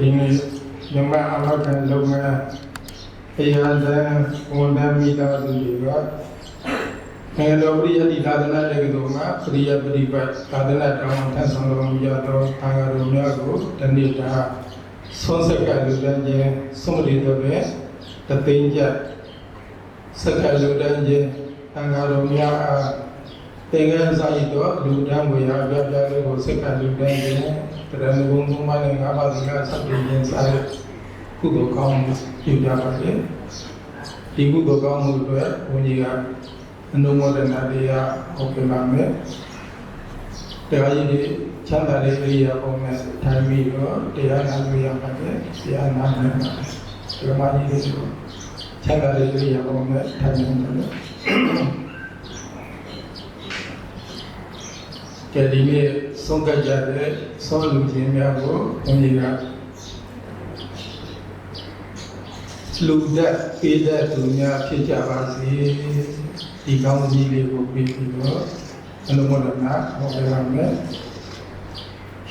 ဒီနေ့မြန်မာအလောက်ကန်လုပ်ငန်းအရာတန်ဝန်ထမ်းမိသားစုတွေကငယ်တော်ပရိယတိသာသနာတေကတော်မှာပရိယပရိပတ်သာသနာတော်ထပ်ဆောင်တော်မူကြသောအာဃာတော်များကိုတနေ့တာဆုံးဆက်ကလူတန်းချင်းဆုံးမရတော့ပဲတသိန်းကျစက္ကလူတန်းချင်းအာဃာတော်များအား သင်္ကန်းစာရတော့လူတန်းဝေရပြပြလေးကိုစက္ကလူတန်းချင်းတရဏဂုံသုံးပါးနဲ့ငါးပါးစီကစပ်ပြီးရင်စားရကုသိုလ်ကောင်းမှုပြုကြပါလေဒီကုသိုလ်ကောင်းမှုတွေဘုန်းကြီးကအနုမောဒနာတရားဟုတ်ကဲ့ပါမယ်တရားကြီးတွေချမ်းသာတဲ့ဣရိယာပုံနဲ့ထိုင်ပြီးတော့တရားနာလို့ရပါတယ်တရားနာနိုင်ပါတယ်ဒီမှာကြီးတွေချမ်းသာတဲ့ဣရိယာပုံနဲ့ထိုင်နေတယ် ကဲဒီနေ့ဆုံးကကြတဲ့ဆောလူချင်းများကိုဘုန်းကြီးကလူသက်ပေးတဲ့သူများဖြစ်ကြပါစေဒီကောင်းကြီးလေးကိုပြီးပြီးတော့အလုံးမဒနာဟောရမယ်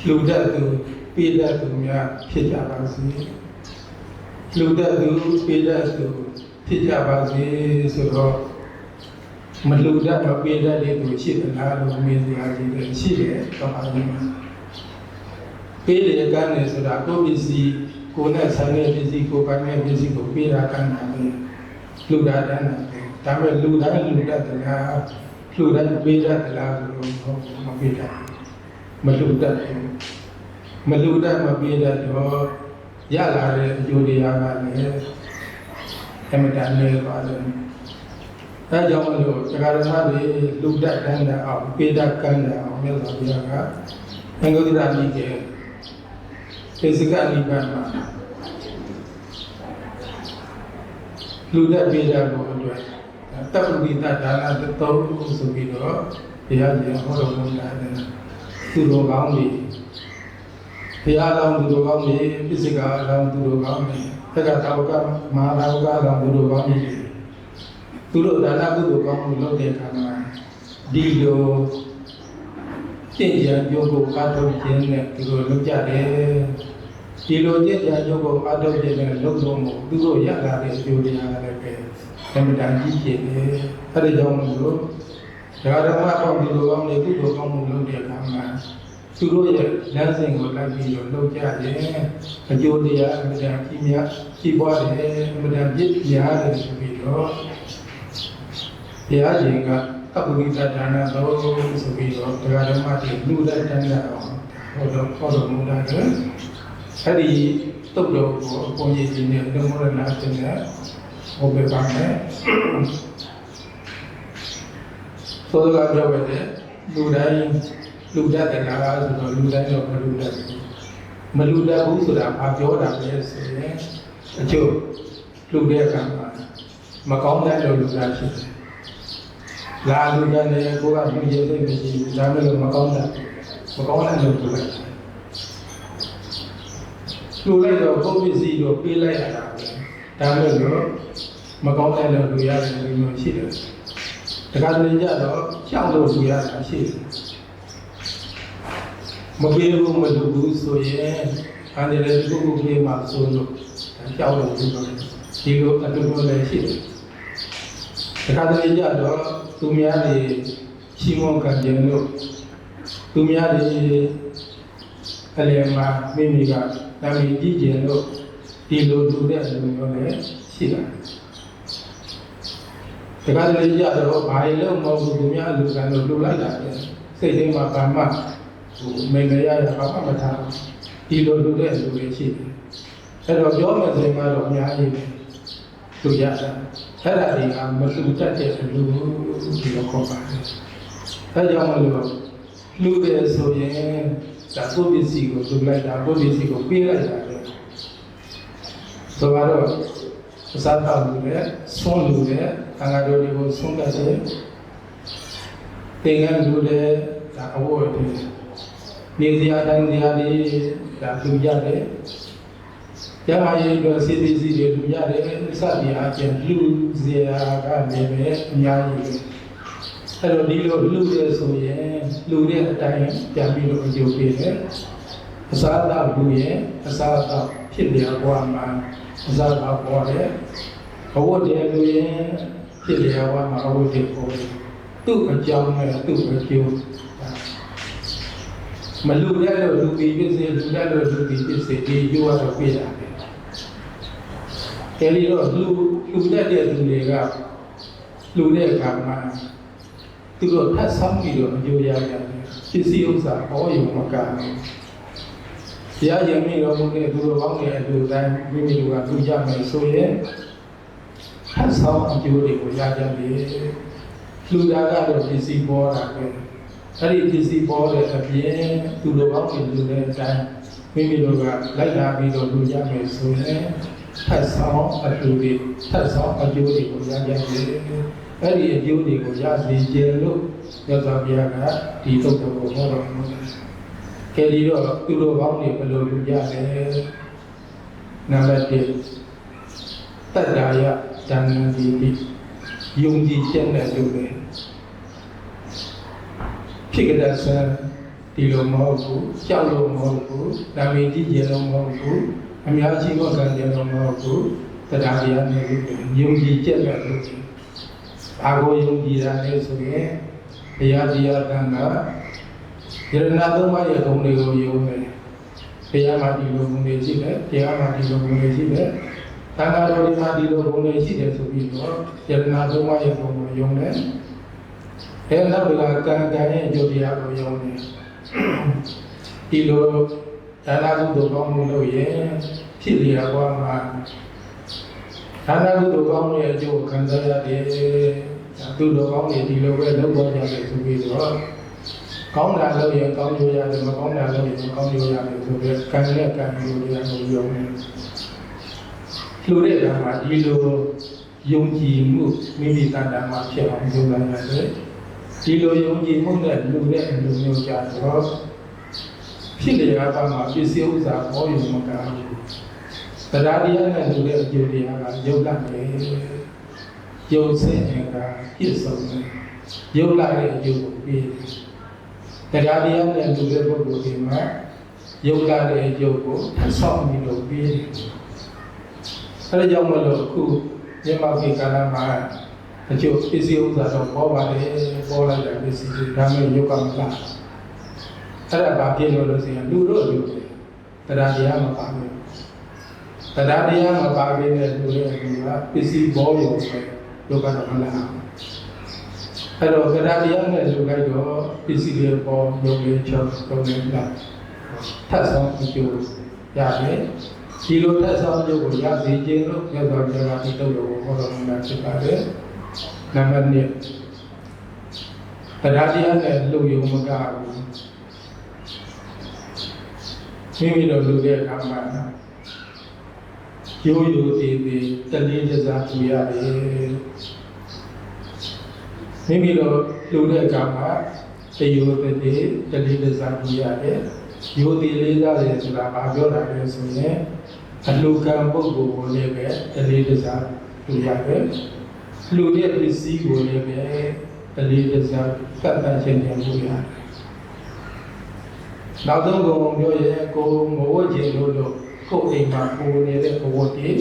လူသက်သူပေးတဲ့သူများဖြစ်ကြပါစေလူသက်သူပေးတဲ့သူဖြစ်ကြပါစေဆိုတော့ မလူတတ်မပေးတတ်တဲ့သူရှိသလားလို့မေးစရာကြီးတယ်ရှိတယ်တော့ပါလိမ့်မယ်ပေးတယ်ကမ်းတယ်ဆိုတာကိုယ့်ပစ္စည်းကိုယ်နဲ့ဆိုင်တဲ့ပစ္စည်းကိုယ်ပိုင်တဲ့ပစ္စည်းကိုပေးတာကမ်းတာပဲလူတာတန်းတာပဲဒါပေမဲ့လူတိုင်းလူတတ်တယ်လားလူတိုင်းပေးတတ်တယ်လားလို့ဟုတ်မပေးတတ်ဘူးမလူတတ်ဘူးမလူတတ်မပေးတတ်တော့ရလာတဲ့အကျိုးတရားကလည်းအမတန်လေးပါတယ် အဲကြောင့်မလို့တရားဓမ္မတွေလူတတ်တန်းတဲ့အောင်ပေးတတ်ကမ်းတဲ့အောင်မြတ်စွာဘုရားကအင်္ဂုတ္တရမိကေသေစကနိဗ္ဗာန်မှာလူတတ်ပေးတတ်ဖို့အတွက်တပ္ပိတဒါနတတော်ဆိုပြီးတော့ဘုရားရှင်ဟောတော်မူတာတဲ့သူတော်ကောင်းတွေဘုရားတော်သူတော်ကောင်းတွေပစ္စကတော်သူတော်ကောင်းတွေသက္ကသာဝကမဟာသာဝကတော်သူတော်ကောင်းတွေ သူတို့ဒါနကုသိုလ်ကောင်းမှုလုပ်တဲ့အခါမှာဒီလိုတင့်ကြံကြိုးကိုအားထုတ်ခြင်းနဲ့သူတို့လုပ်ကြတယ်ဒီလိုတင့်ကြံကြိုးကိုအားထုတ်ခြင်းနဲ့လုပ်လို့မို့သူတို့ရလာတဲ့အကျိုးတရားလည်းပဲအမှန်တန်ကြီးကျယ်တယ်အဲဒါကြောင့်မလို့ဒကာဓမ္မပေါ့ဒီလိုကောင်းတဲ့ကုသိုလ်ကောင်းမှုလုပ်တဲ့အခါမှာသူတို့ရဲ့လမ်းစဉ်ကိုလိုက်ပြီးတော့လုပ်ကြတယ်အကျိုးတရားအမှန်တန်ကြီးများရှိပွားတယ်အမှန်တန်ပြည့်ပြားတယ်ဆိုပြီးတော့ ဘုရားရှင်ကအပုရိသဒါနတော်ဆိုပြီးတော့ဒကာဓမ္မတွေလူတဲ့တန်းရအောင်ဟောတော့ဟောတော်မူတာလေအဲ့ဒီတုတ်တော်ကိုအပေါ်ကြီးကြီးနဲ့ဓမ္မရဏအရှင်နဲ့ဟောပြပါမယ်သောကပြောပဲတဲ့လူတိုင်းလူတတ်တယ်လားဆိုတော့လူတိုင်းတော့မလူတတ်ဘူးမလူတတ်ဘူးဆိုတာဘာပြောတာလဲဆိုရင်အကျိုးလူတဲ့ကံမှာမကောင်းတဲ့လူတာဖြစ်တယ် လာလူတတ်တယ်ကိုကလူရဲ့စိတ်မရှိဘူးဒါပေမဲ့မကောင်းတာမကောင်းတဲ့လူတွေလူလိုက်တော့ပုံပစ္စည်းတော့ပေးလိုက်ရတာပဲဒါမဲ့တော့မကောင်းတဲ့လူတွေရတယ်လူမျိုးရှိတယ်တခါတလေကြတော့ကြောက်လို့လူရတာရှိတယ်မပေးဘူးမလုပ်ဘူးဆိုရင်အဲဒီလေဒီကုကုပေးမှဆိုလို့ကြောက်လို့လူတော့ဒီလိုအတူတူလည်းရှိတယ်တခါတလေကြတော့ သူများတွေချီးမွမ်းခံကြလို့သူများတွေအလယ်မှာမိမိကနာမည်ကြည့်ကြလို့ဒီလိုတူတဲ့လူမျိုးလည်းရှိတယ်တခါတလေကြတော့ဘာလို့မဟုတ်ဘူးသူများလူကံလို့လူလိုက်တာလေစိတ်ထဲမှာဘာမှဟိုမေမေရရဘာမှမထားဒီလိုလူတဲ့လူတွေရှိတယ်အဲ့တော့ပြောမယ်ဆိုရင်ကတော့အများကြီးပဲ သူရတာအဲ့ဒါတွေကမလူတတ်တဲ့လူဒီလိုခေါ်ပါတယ်အဲကြောင့်မလို့လူတယ်ဆိုရင်ဒါကိုပစ္စည်းကိုလူလိုက်တာကိုပစ္စည်းကိုပေးလိုက်တာပဲဆိုတော့အစားတောက်လူနဲ့ဆုံးလူနဲ့အင်္ဂါတို့တွေကိုဆုံးတတ်တယ်သင်္ကန်းလူနဲ့ဒါအဝတ်တွေနေစရာတိုင်းစရာတွေဒါလူရတယ် ကျမရဲ့အတွက်စီစီစီတွေလူရတယ်စသည်အားဖြင့်လူစရာကလည်းပဲအများကြီးပဲအဲ့တော့ဒီလိုလူရဲဆိုရင်လူတဲ့အတိုင်းပြန်ပြီးတော့အကျိုးပေးတယ်အစားအသောက်လူရဲ့အစားအသောက်ဖြစ်လျက်ဘဝမှာအစားအသောက်ပေါ်တယ်ဘဝတည်းလူရဲ့ဖြစ်လျက်ဘဝမှာအဝတ်တွေပေါ်တယ်သူ့အကြောင်းနဲ့သူ့အကျိုးမလူရလို့လူပြီးဖြစ်စေလူရလို့လူပြီးဖြစ်စေဒီကျိုးကတော့ပြတာပဲ အဲဒီတော့လူလူတတ်တဲ့လူတွေကလူတဲ့အခါမှာသူတို့ထပ်ဆောင်ပြီးတော့အကျိုးရရတယ်ပစ္စည်းဥစ္စာဟောယုံမကဘူးဘုရားရှင်မိတော်မူတဲ့သူတို့ကောင်းတဲ့အတူတိုင်းမိမိတို့ကလူကြမယ်ဆိုရင်ထပ်ဆောင်အကျိုးတွေကိုရကြတယ်လူသားကတော့ပစ္စည်းပေါ်တာပဲအဲ့ဒီပစ္စည်းပေါ်တဲ့အပြင်သူတို့ကောင်းတဲ့လူတဲ့အတိုင်းမိမိတို့ကလိုက်လာပြီးတော့လူကြမယ်ဆိုရင် ထပ်ဆောင်အတူတွေထပ်ဆောင်အကျိုးတွေကိုရကြတယ်အဲ့ဒီအကျိုးတွေကိုရစေခြင်းလို့ရသော်ဘုရားကဒီတုတ်တော်ကိုဟောတော်မူတယ်။ကဲဒီတော့သူတို့ကောင်းတွေဘယ်လိုလုပ်ကြလဲ။နံပါတ်1တတ္တာယဇာနံဒီတိယုံကြည်ချက်နဲ့လုပ်တယ်။ဖြစ်ကြတဲ့ဆံဒီလိုမဟုတ်ဘူး။ကြောက်လို့မဟုတ်ဘူး။နာမည်ကြီးကျယ်လို့မဟုတ်ဘူး။ အများကြီးဘောကံကျယ်လို့မဟုတ်ဘူး။တရားတရားနဲ့လုပ်တယ်။ယုံကြည်ချက်နဲ့လုပ်တယ်။ဘာကိုယုံကြည်တာလဲဆိုရင်ဘုရားတရားကံကယရဏသုံးပါးရဲ့ဂုဏ်တွေကိုယုံတယ်။ဘုရားမှာဒီလိုဂုဏ်တွေရှိတယ်။တရားမှာဒီလိုဂုဏ်တွေရှိတယ်။သံဃာတော်တွေမှာဒီလိုဂုဏ်တွေရှိတယ်ဆိုပြီးတော့ယရဏသုံးပါးရဲ့ဂုဏ်ကိုယုံတယ်။အဲနောက်ကကံကံရဲ့အကျိုးတရားကိုယုံတယ်။ဒီလို ဒါနကုသိုလ်ကောင်းမှုလို့ရင်ဖြစ်လျာဘဝမှာဒါနကုသိုလ်ကောင်းတဲ့အကျိုးကိုခံစားရတယ်။သူတော်ကောင်းတွေဒီလိုပဲလုပ်ပေါ်ကြတယ်ဆိုပြီးတော့ကောင်းတာလုပ်ရင်ကောင်းကျိုးရတယ်မကောင်းတာလုပ်ရင်မကောင်းကျိုးရတယ်ဆိုပြီးကံနဲ့ကံကျိုးတရားကိုယုံတယ်။လူတဲ့ကံမှာဒီလိုယုံကြည်မှုမိမိတန်တာမှာဖြစ်အောင်လုပ်လိုက်ရတယ်။ဒီလိုယုံကြည်မှုနဲ့လူတဲ့လူမျိုးကြတော့ ဖြစ်လေရပါမှာပစ္စည်းဥစ္စာပေါ်ယူမကဘူး။တရားတရားနဲ့လူတဲ့အကျိုးတရားကယုတ်တတ်တယ်။ယုတ်စင်ကပြည့်စုံတယ်။ယုတ်လာတဲ့အကျိုးကိုပြီးတယ်။တရားတရားနဲ့လူတဲ့ပုဂ္ဂိုလ်တွေမှာယုတ်လာတဲ့အကျိုးကိုထပ်ဆောင်ပြီးတော့ပြီးတယ်။အဲဒါကြောင့်မလို့အခုမြန်မာပြည်ကာလမှာအကျိုးပစ္စည်းဥစ္စာတော့ပေါ်ပါလေပေါ်လိုက်တဲ့ပစ္စည်းတွေဒါမှမဟုတ်ယုတ်ကမလား။ အဲ့ဒါဘာဖြစ်လို့လို့ဆိုရင်လူတို့လူတွေတရားတရားမပါဘူးတရားတရားမပါဘဲနဲ့လူတွေလူကပစ္စည်းဘောရုံပဲလောကတော့မလားအဲ့တော့တရားတရားနဲ့လူလိုက်တော့ပစ္စည်းတွေပေါ်ရုံလေးချောင်းတုံးနေလားထပ်ဆောင်အကျိုးရတယ်ဒီလိုထပ်ဆောင်အကျိုးကိုရစေခြင်းလို့မြတ်စွာဘုရားဒီတော့လို့ဟောတော်မူတာဖြစ်ပါတယ်နံပါတ်1တရားတရားနဲ့လူယုံမကဘူး မိမိတို့လူတဲ့အခါမှာရိုးရိုးသေးသေးတလေးတစားကြည့်ရတယ်မိမိတို့လူတဲ့အခါမှာတရိုးသေးသေးတလေးတစားကြည့်ရတယ်ရိုးသေးလေးစားတယ်ဆိုတာဘာပြောတာလဲဆိုရင်အလူကံပုဂ္ဂိုလ်ကိုလည်းပဲတလေးတစားကြည့်ရတယ်လူတဲ့ပစ္စည်းကိုလည်းပဲတလေးတစားသတ်တတ်ခြင်းပြန်လို့ရတယ် နောက်ဆုံးကုံပြောရဲကိုမဝတ်ခြင်းလို့လို့ကိုယ်အိမ်မှာကိုနေတဲ့ဘဝတည်း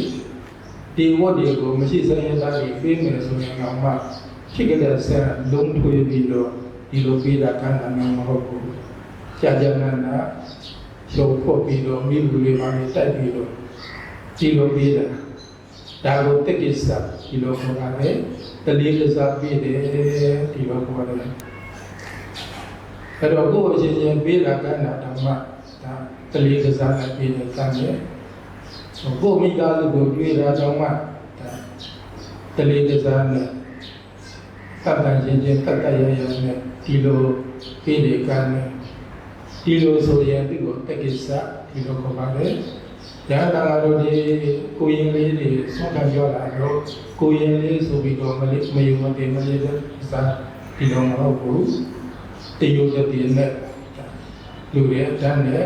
ဒီဝတ်တွေကိုမရှိစရင်သားတွေပေးမယ်ဆိုရင်တော့မှဖြစ်ကြတဲ့ဆက်လုံးထွေးပြီးတော့ဒီလိုပေးတာကံတာမဟုတ်ဘူးကြာကြာနာနာရုပ်ဖို့ပြီးတော့မိလူတွေပါနေတိုက်ပြီးတော့ဒီလိုပေးတာဒါကိုတက်ကိစ္စဒီလိုခေါ်တာလေတလေးကစားပေးတယ်ဒီလိုခေါ်တယ် အဲ့တော့ကိုယ့်အချင်းချင်းပေးတာကဏ္ဍဓမ္မဒါတလေးကစားနဲ့ပေးတဲ့ကံရဲ့ကိုယ့်မိသားစုကိုတွေ့တာကြောင့်မှဒါတလေးကစားနဲ့သတ်တန်ချင်းချင်းတတ်တရရနဲ့ဒီလိုပေးတဲ့ကံနဲ့ဒီလိုဆိုရင်ဒီကိုတက္ကိစ္စဒီလိုခေါ်ပါတယ်ရဟန္တာတို့ဒီကိုရင်လေးတွေဆောက်ခံပြောလာတော့ကိုရင်လေးဆိုပြီးတော့မလေးမယုံမတင်မလေးတဲ့စားဒီလိုမဟုတ်ဘူး တယုတ်တည်းနဲ့လူတွေအတန်းနဲ့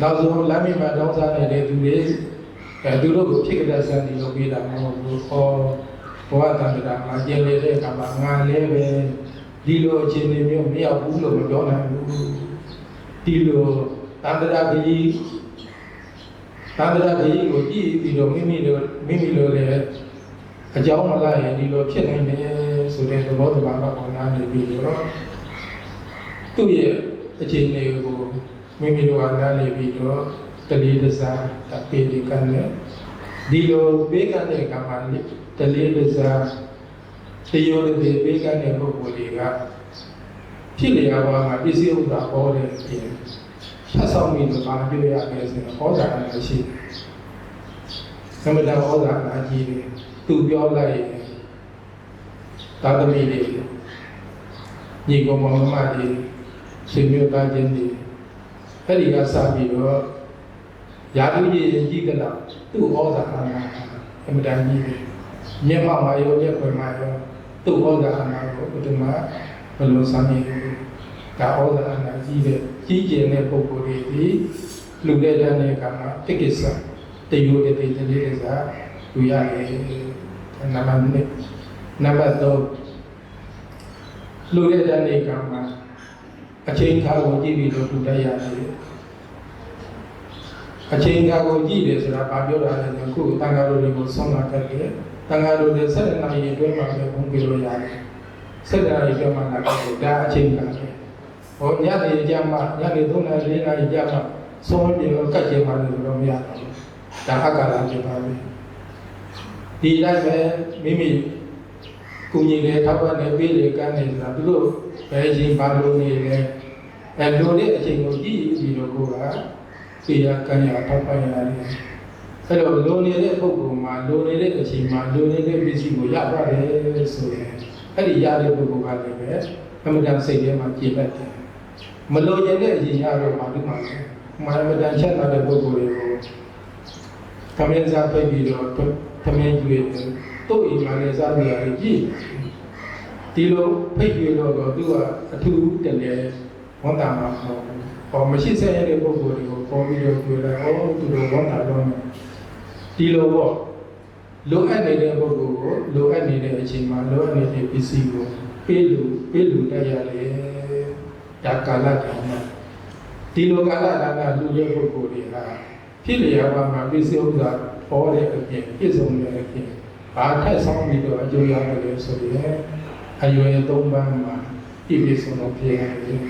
နောက်ဆုံးလမ်းမမှာတောင်းစားနေတဲ့သူတွေအဲသူတို့ကိုဖြစ်ကြတဲ့ဆန်ဒီလိုပေးတာမဟုတ်ဘူးဟောဘဝတန်တရာမှာကျင်နေတဲ့အခါမှာငါလည်းပဲဒီလိုအခြေအနေမျိုးမရောက်ဘူးလို့မပြောနိုင်ဘူးဒီလိုတန္တရာကြီးတန္တရာကြီးကိုကြည့်ပြီးတော့မိမိတို့မိမိတို့လည်းအကြောင်းမလိုက်ရင်ဒီလိုဖြစ်နိုင်တယ်ဆိုတဲ့သဘောတဘာဝကိုနားလည်ပြီးတော့ သူ့ရဲ့အခြေအနေကိုမိမိတို့ကနားလည်ပြီးတော့တတိတစားတပေဒီကံနဲ့ဒီလိုပေးကံတဲ့ကံမှာတတိတစားတယောတည်းပေးကံတဲ့ပုဂ္ဂိုလ်တွေကဖြစ်လျာပါမှာပစ္စည်းဥစ္စာဟောတဲ့အပြင်ဆက်ဆောင်ပြီးတော့အားပြောရမယ်ဆိုရင်ဟောတာလည်းရှိတယ်။သမထဟောတာအကြီးတယ်သူပြောလိုက်ရင်သာသမီတွေညီကောင်မောင်နှမတွေ ဆွေမျိုးသားချင်းတွေအဲ့ဒီကစပြီးတော့ရာထူးကြီးကြီးကလာသူ့ဩဇာအာဏာအမြဲတမ်းကြီးတယ်မျက်မှောက်မှာရောမျက်ခွင်မှာရောသူ့ဩဇာအာဏာကိုဥတ္တမဘယ်လိုစမ်းမြင်လဲဒါဩဇာအာဏာကြီးတဲ့ကြီးကျယ်တဲ့ပုဂ္ဂိုလ်တွေဒီလူတဲ့တဲ့အခါမှာတိကိစ္စတယုတတိတတိကစားလူရတယ်နံပါတ်1နံပါတ်3လူတဲ့တဲ့အခါမှာ အချိန်ခါကိုကြည့်ပြီးတော့လူတတ်ရတယ်အချိန်ခါကိုကြည့်တယ်ဆိုတာဘာပြောတာလဲခုတန်ခါလိုတွေကိုဆုံးလာခဲ့တယ်တန်ခါလိုတွေဆက်တဲ့နိုင်အတွင်းမှာပဲဘုံပြလို့ရတယ်ဆက်တဲ့နိုင်အတွင်းမှာလာတော့ဒါအချိန်ခါပဲဟောညနေကြမှာညနေ3နာရီ4နာရီကြမှာဆုံးပြီးတော့ကတ်ချင်ပါလို့တော့မရဘူးဒါအက္ခရာဖြစ်ပါပဲဒီတိုင်းပဲမိမိကုညီလေထောက်ပံ့နေပေးလေကမ်းနေဆိုတာသူတို့ဘယ်ချိန်ဘာလို့နေလဲ အဲလိုတဲ့အချိန်ကိုကြည့်ပြီးတော့ကိုကပြေရကမ်းရထောက်ပံ့ရတယ်အဲ့တော့လိုနေတဲ့ပုဂ္ဂိုလ်မှာလိုနေတဲ့အချိန်မှာလိုနေတဲ့ပစ္စည်းကိုရပါတယ်ဆိုရင်အဲ့ဒီရတဲ့ပုဂ္ဂိုလ်ကလည်းပဲအမှန်တန်စိတ်ထဲမှာကြည်လက်တယ်မလိုချင်တဲ့အချိန်ရတော့ဘာလို့မှလဲမာမတန်ချက်လာတဲ့ပုဂ္ဂိုလ်တွေကိုသမင်းစားပြပြီးတော့သမင်းကျွေးတယ်တို့အိမ်မှာလည်းစားပြရတယ်ကြည့်ဒီလိုဖိတ်ပြီးတော့သူကအထူးတလည်း ဝန်တာမှာမဟုတ်ဘူး။ဟောမရှိဆက်ရတဲ့ပုဂ္ဂိုလ်တွေကိုပေါ်ပြီးတော့တွေ့လိုက်။ဩသူတို့ဝန်တာတော့မယ်။ဒီလိုပေါ့လိုအပ်နေတဲ့ပုဂ္ဂိုလ်ကိုလိုအပ်နေတဲ့အချိန်မှာလိုအပ်နေတဲ့ပစ္စည်းကိုပေးလို့ပေးလို့တက်ရတယ်။ဒါကာလကံမှာဒီလိုကာလကံကလူရဲ့ပုဂ္ဂိုလ်တွေကဖြစ်လျာပါမှာပစ္စည်းဥစ္စာပေါ်တဲ့အပြင်ပြည့်စုံတဲ့အပြင်ဘာထက်ဆောင်ပြီးတော့အကျိုးရတယ်လို့ဆိုရင်အရွယ်သုံးပန်းမှာပြည့်ပြည့်စုံစုံဖြစ်ရတယ်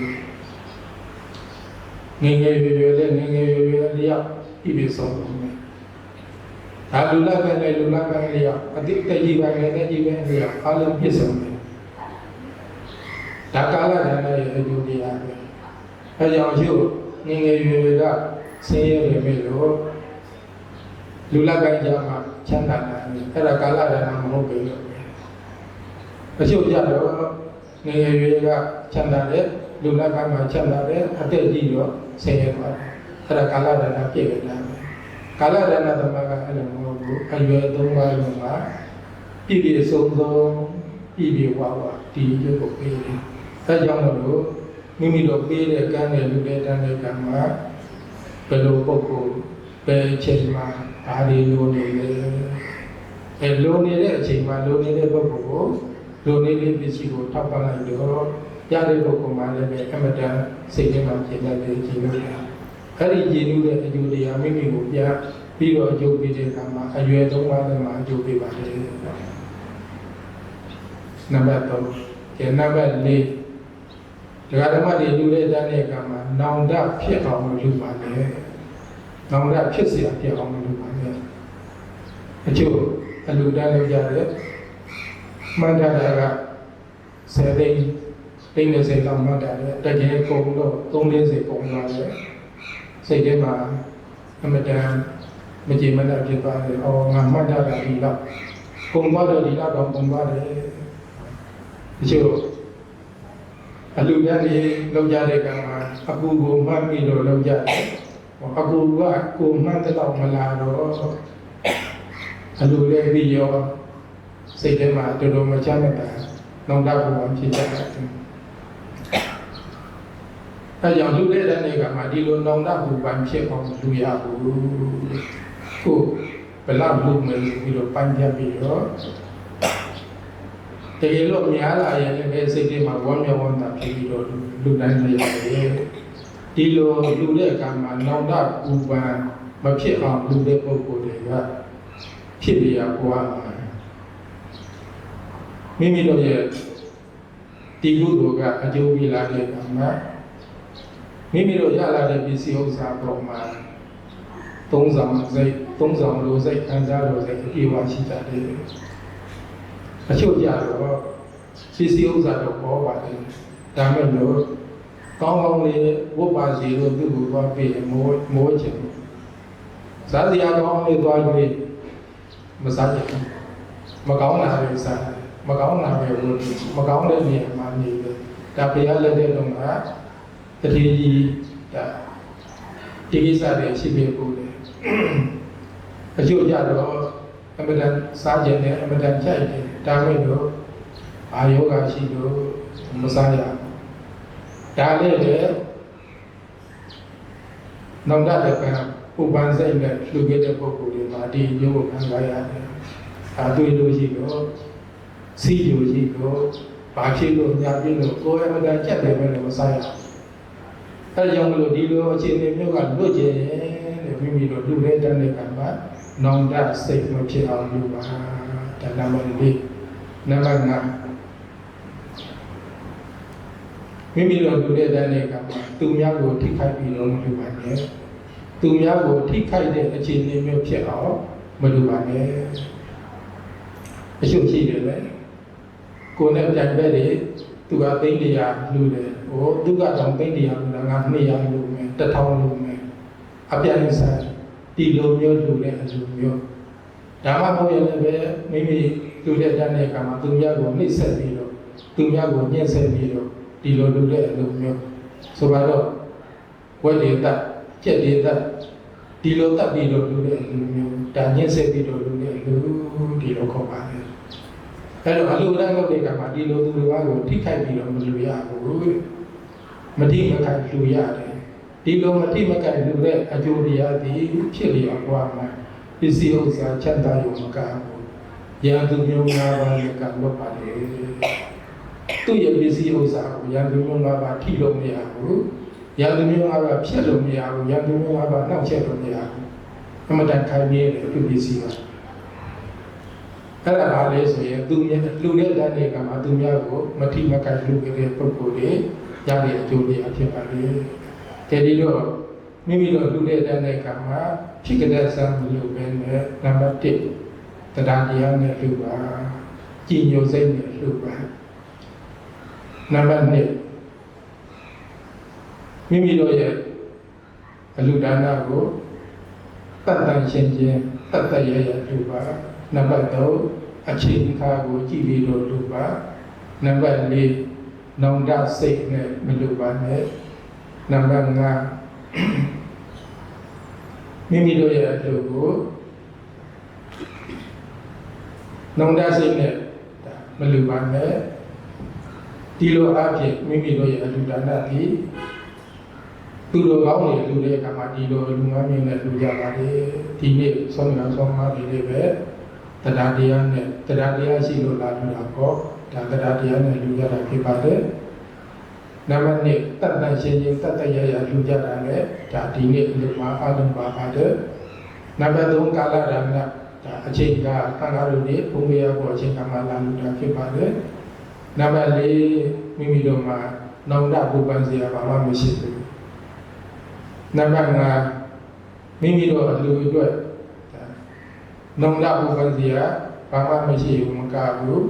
ငယ်ငယ်ရွယ်ရွယ်နဲ့ငယ်ငယ်ရွယ်ရွယ်လျောက်ပြည့်ပြည့်စုံစုံပဲဒါလူလပဲနဲ့လူလပဲလျောက်အတိတ်တကြီးပဲနဲ့တကြီးပဲလျောက်အားလုံးပြည့်စုံတယ်ဒါကာလတည်းနဲ့အကျိုးတရားပဲအဲကြောင့်ရုပ်ငယ်ငယ်ရွယ်ရွယ်ကဆင်းရဲနေပြီလို့လူလကိုင်းကြမှာချမ်းသာတယ်အဲ့ဒါကာလတည်းမဟုတ်ဘူးလို့အချို့ကြတော့ငယ်ငယ်ရွယ်ရွယ်ကချမ်းသာတယ် လူလကိုင်းမှာချမ်းသာတယ်အသက်ကြီးတော့ဆင်းရဲသွားတယ်အဲ့ဒါကာလတည်းပြည့်ကြတယ်ကာလတည်းသမကအဲ့လိုမဟုတ်ဘူးအရွယ်သုံးပါးလုံးကပြည့်ပြည့်စုံစုံပြည့်ပြည့်ဝဝဒီရုပ်ကိုပေးတယ်အဲကြောင့်မလို့မိမိတို့ပေးတဲ့ကမ်းတဲ့လူတဲ့တန်းတဲ့ကံမှာဘယ်လိုပုဂ္ဂိုလ်ဘယ်အချိန်မှာဘာတွေလိုနေလဲအဲလိုနေတဲ့အချိန်မှာလိုနေတဲ့ပုဂ္ဂိုလ်ကိုလိုနေတဲ့ပစ္စည်းကိုထောက်ပံ့လိုက်တော့ ရတဲ့ပုဂ္ဂိုလ်မှလည်းပဲအမတန်စိတ်ထဲမှာပြင်တတ်တဲ့ကြည်လို့ရတယ်အဲ့ဒီကြည်လို့တဲ့အကျိုးတရားမိမိကိုပြပြီးတော့အကျိုးပေးတဲ့အခါမှာအရွယ်သုံးပါးနဲ့မှာအကျိုးပေးပါတယ်နံပါတ်3ကျန်နံပါတ်4ဒကာဓမ္မတွေလူတဲ့တဲ့အခါမှာနောင်တဖြစ်အောင်လုပ်ပါလေ။နောင်တဖြစ်เสียဖြစ်အောင်လုပ်ပါလေ။အချို့အလူတန်းလုပ်ကြတယ်။မှန်တာက7သိန်း သိန်း30လောက်မှတ်တာလေ။တကယ်ကုန်တော့340ကုန်လာတယ်။စိတ်ထဲမှာအမတန်မကြည်မနှက်ဖြစ်သွားတယ်။အော်ငါမှတ်တာကဒီလောက်ကုန်သွားတော့ဒီလောက်တော့ကုန်သွားတယ်။အချို့အလူတန်းတွေလောက်ကြတဲ့ကံမှာအကူကိုမှတ်ပြီးတော့လောက်ကြတယ်။အကူကကိုမှတ်တဲ့တော့မလာတော့အလူလည်းပြီးရောစိတ်ထဲမှာတော်တော်မချမ်းသာနောင်တကူဖြစ်ကြတယ်။ အဲကြောင့်လူတဲ့တဲ့ကမှာဒီလိုနောင်တကူပန်ဖြစ်အောင်လူရဘူး။ကိုဘယ်လောက်လုပ်မယ်ပြီးတော့ပန်းပြပြီးတော့တကယ်လို့များလာရင်လည်းပဲစိတ်ထဲမှာဝမ်းမြောက်ဝမ်းသာဖြစ်ပြီးတော့လူတိုင်းလည်းရတယ်ဒီလိုလူတဲ့အခါမှာနောင်တပူပန်မဖြစ်အောင်လူတဲ့ပုဂ္ဂိုလ်တွေကဖြစ်ပြရပွားမှာမိမိတို့ရဲ့ဒီကုသိုလ်ကအကျိုးပေးလာတဲ့အခါမှာ မိမိတို့ရလာတဲ့ပစ္စည်းဥစ္စာပေါ်မှာသုံးဆောင်စိတ်သုံးဆောင်လိုစိတ်ခံစားလိုစိတ်အပြည့်အဝရှိကြတယ်အချို့ကြတော့ပစ္စည်းဥစ္စာတော့ပေါ်ပါတယ်ဒါမဲ့လို့ကောင်းကောင်းလေးဝတ်ပါစီလို့သူ့ကိုသွားပြီးမိုးမိုးချင်ဇာတိယကောင်းလေးသွားပြီးမစားချင်ဘူးမကောင်းတာတွေစားတယ်မကောင်းတာပဲဝတ်မကောင်းတဲ့နေရာမှာနေတယ်ဒါဘုရားလက်တဲ့တော့က တတိကြီးဒါဒီကိစ္စတွေရှိပြီပို့တယ်အကျိုးကြတော့အမတန်စားကြတယ်အမတန်ကြိုက်တယ်ဒါမဲ့လို့အာယောဂရှိလို့မစားရဒါလည်းလေနောက်တဲ့ကဥပန်စိတ်နဲ့လှူခဲ့တဲ့ပုဂ္ဂိုလ်တွေမှာဒီညို့ကိုခံစားရတယ်။ဒါတွေ့လို့ရှိတော့စီးယူရှိတော့ဘာဖြစ်လို့ညာဖြစ်လို့ကိုယ်အမတန်ကြက်တယ်ပဲလို့မစားရဘူး။ အဲဒါကြောင့်မလို့ဒီလိုအခြေအနေမျိုးကလွတ်ကျင်တဲ့မိမိတို့လူတဲ့တန်းတဲ့ကံမှာနောင်တစိတ်မဖြစ်အောင်လုပ်ပါဒါနံပါတ်၄နံပါတ်5မိမိတို့လူတဲ့တန်းတဲ့ကံမှာသူများကိုထိခိုက်ပြီးတော့မလုပ်ပါနဲ့သူများကိုထိခိုက်တဲ့အခြေအနေမျိုးဖြစ်အောင်မလုပ်ပါနဲ့အရှုပ်ရှိတယ်လေကိုယ်နဲ့ကြံပဲတွေသူကသိန်းတရားလူတယ်ဟိုသူကတော့သိန်းတရားလူ တာငါ200လူမယ်1000လူမယ်အပြည့်အစုံဒီလိုမျိုးလူတဲ့အလူမျိုးဒါမှမဟုတ်ရင်လည်းပဲမိမိလူတဲ့တန်းတဲ့အခါမှာသူများကိုနှိပ်စက်ပြီးတော့သူများကိုညှဉ်းဆဲပြီးတော့ဒီလိုလူတဲ့အလူမျိုးဆိုတော့ဝက်တွေတက်ကြက်တွေတက်ဒီလိုတက်ပြီးတော့လူတဲ့အလူမျိုးဒါညှဉ်းဆဲပြီးတော့လူတဲ့အလူဒီလိုခေါ်ပါတယ်အဲ့တော့အလူတိုင်းလုပ်တဲ့အခါမှာဒီလိုသူတွေကကိုထိခိုက်ပြီးတော့မလူရဘူး မထိမခိုက်လူရတယ်ဒီလိုမထိမခိုက်လူတဲ့အကျိုးတရားဒီဖြစ်လျော်သွားမှာပစ္စည်းဥစ္စာချက်တာရုံမကဘူးရန်သူမျိုးများပါးလည်းကလွတ်ပါလေသူ့ရဲ့ပစ္စည်းဥစ္စာကိုရန်သူမျိုးများပါးထိလို့မရဘူးရန်သူမျိုးများပါးဖြတ်လို့မရဘူးရန်သူမျိုးများပါးနှောက်ချက်လို့မရဘူးအမှန်တန်ခိုင်မြဲတယ်သူ့ပစ္စည်းကအဲ့ဒါပါလေဆိုရင်သူများလူတဲ့တန်းတွေကမှသူများကိုမထိမခိုက်လူကြတဲ့ပုဂ္ဂိုလ်တွေ ရတဲ့အကျိုးတရားဖြစ်ပါလေတကယ်လို့မိမိတို့လူတဲ့တန်းတွေကမှဖြစ်ကြတဲ့ဆံမလို့ပဲနဲ့နံပါတ်1တရားတရားနဲ့လူပါကြည်ညိုစိတ်နဲ့လူပါနံပါတ်2မိမိတို့ရဲ့အလူဒါနကိုတတ်တန်ရှင်းချင်းတတ်တရရလူပါနံပါတ်3အချိန်အခါကိုကြည်ပြီးတော့လူပါနံပါတ်4 နောင်တစိတ်နဲ့မလူပါနဲ့နံပါတ်5မိမိတို့ရဲ့အလုပ်ကိုနောင်တစိတ်နဲ့ဒါမလူပါနဲ့ဒီလိုအဖြစ်မိမိတို့ရဲ့အလူဒါနဒီသူတို့ကောင်းနေလူတဲ့အခါမှာဒီလိုလူငန်းမျိုးနဲ့လူကြပါတယ်ဒီနေ့ဆုံးရဆုံးမတွေလေးပဲတရားတရားနဲ့တရားတရားရှိလို့လာလူတာ ပေါ့ဒါတရားတရားနဲ့လူကြတာဖြစ်ပါတယ်နံပါတ်1တတ်တန်ရှင်းရှင်းတတ်တရရလူကြတာနဲ့ဒါဒီနေ့လူမှာအလုံးပါပါတယ်နံပါတ်3ကာလရဏဒါအချိန်ကသံဃာတို့တွေဘုံမရပေါ်အချိန်ကမှလာလူတာဖြစ်ပါတယ်နံပါတ်4မိမိတို့မှာနောင်တပူပန်စရာဘာမှမရှိဘူးနံပါတ်5မိမိတို့အလူအတွက်နောင်တပူပန်စရာဘာမှမရှိဘူးမကဘူး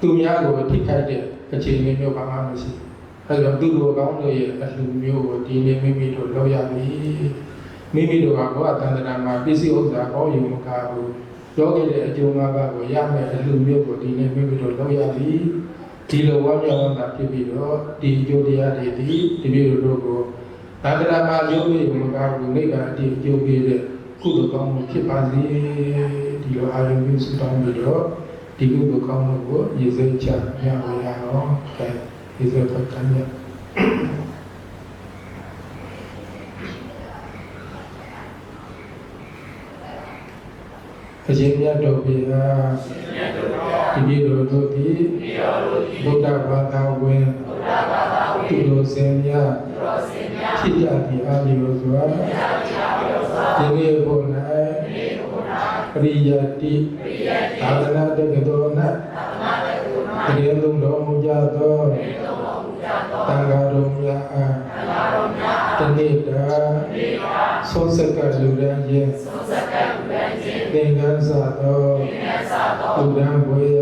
သူများကိုထိခိုက်တဲ့အခြေအနေမျိုးဘာမှမရှိဘူးအဲဒါသူတို့ကောင်းလို့ရဲ့အလူမျိုးကိုဒီနေ့မိမိတို့လောက်ရပြီမိမိတို့ကဘောအတန္တရာမှာပစ္စည်းဥစ္စာကောင်းယူမကဘူးပြောခဲ့တဲ့အကျိုးငါးပါးကိုရမယ်အလူမျိုးကိုဒီနေ့မိမိတို့လောက်ရပြီဒီလိုဝမ်းမြောက်ဝမ်းသာဖြစ်ပြီးတော့ဒီအကျိုးတရားတွေဒီဒီမျိုးတို့ကိုတန္တရာမှာရုပ်ရည်မကဘူးနိဗ္ဗာန်အတိအကျိုးပေးတဲ့ကုသိုလ်ကောင်းမှုဖြစ်ပါစေဒီလိုအာရုံပြုစုတောင်းပြီးတော့ ဒီကုသိုလ်ကောင်းမှုကိုရည်စဲချမြတ်ဝေရအောင်ကဲရည်စဲဖတ်ခံရအရှင်မြတ်တို့ဘုရားဒီပြည်တော်တို့သည်ဘုရားဘာသာဝင်သူတို့စင်များဖြစ်ကြသည်အာဒီလိုစွာဒီနေ့ဘုရား ပရိယတိသာသနာတက္ကသိုလ်၌တကယ်လုံးတော်မူကြသောတန်ဃာတော်များအားတနေ့တာဆုံးစက်ကလူရန်ချင်းသင်္ကန်းစာသောဥဒ္ဒံဝေယ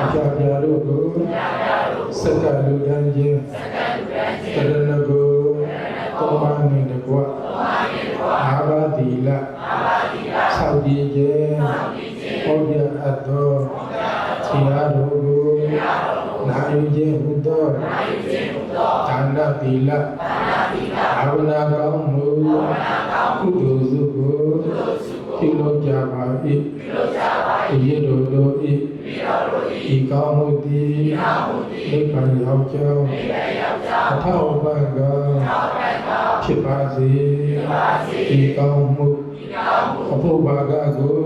အပြပြတို့ကိုစက်ကလူရန်ချင်းတရဏဂုတောမနိတကွာအာဘာတိလ ဆောက်တည်ခြင်းဟောပြအပ်သောတရားတော်ကိုနာယူခြင်းဟူသောဒါနသီလဘာဝနာကောင်းမှုကုသိုလ်စုကိုပြုလုပ်ကြပါ၏ဤရတော်တို့၏ဤကောင်းမှုသည်နိဗ္ဗာန်ရောက်ကြောင်းအထောက်ပံ့ကဖြစ်ပါစေဤကောင်းမှု အဖို့ဘာကကို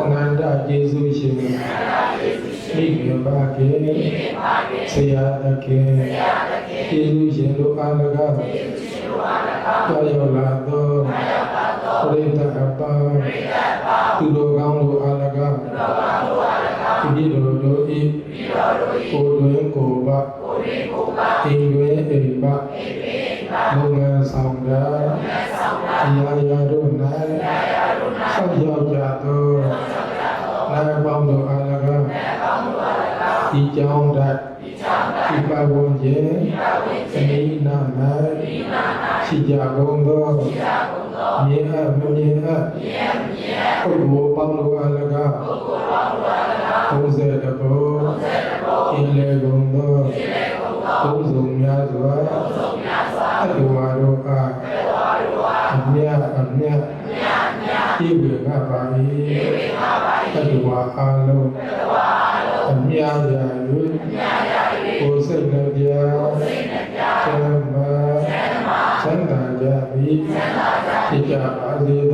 အနန္တယေရှုရှင်မိခင်ပါကေဆရာတကေယေရှုရှင်တို့အား၎င်းကြောက်ရွံ့လာသောပရိသတ်အပေါင်းသူတို့ကောင်းတို့အား၎င်းဒီလိုတို့ဤကိုယ်တွင်ကိုယ်ပါအိမ်တွင်အိမ်ပါလုပ်ငန်းဆောင်တာအရာရာတို့၌ဆောက်ရောက်ကြသောနာပေါင်းတို့အား၎င်း ဒီကြောင်းတတ်ဒီပါဝင်ခြင်းအမိနာ၌ရှိကြကုန်သောမြေအပ်မမြေအပ်ပုဂ္ဂိုလ်ပေါင်းတို့အား၎င်း30တဘောအင်းလေကုန်သောသုံးစုံများစွာအတ္တဝါတို့အားအမြတ်အမြတ်ဤဝေငါပါ၏အတ္တဝါအားလုံး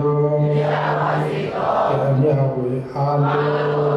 စေသောအ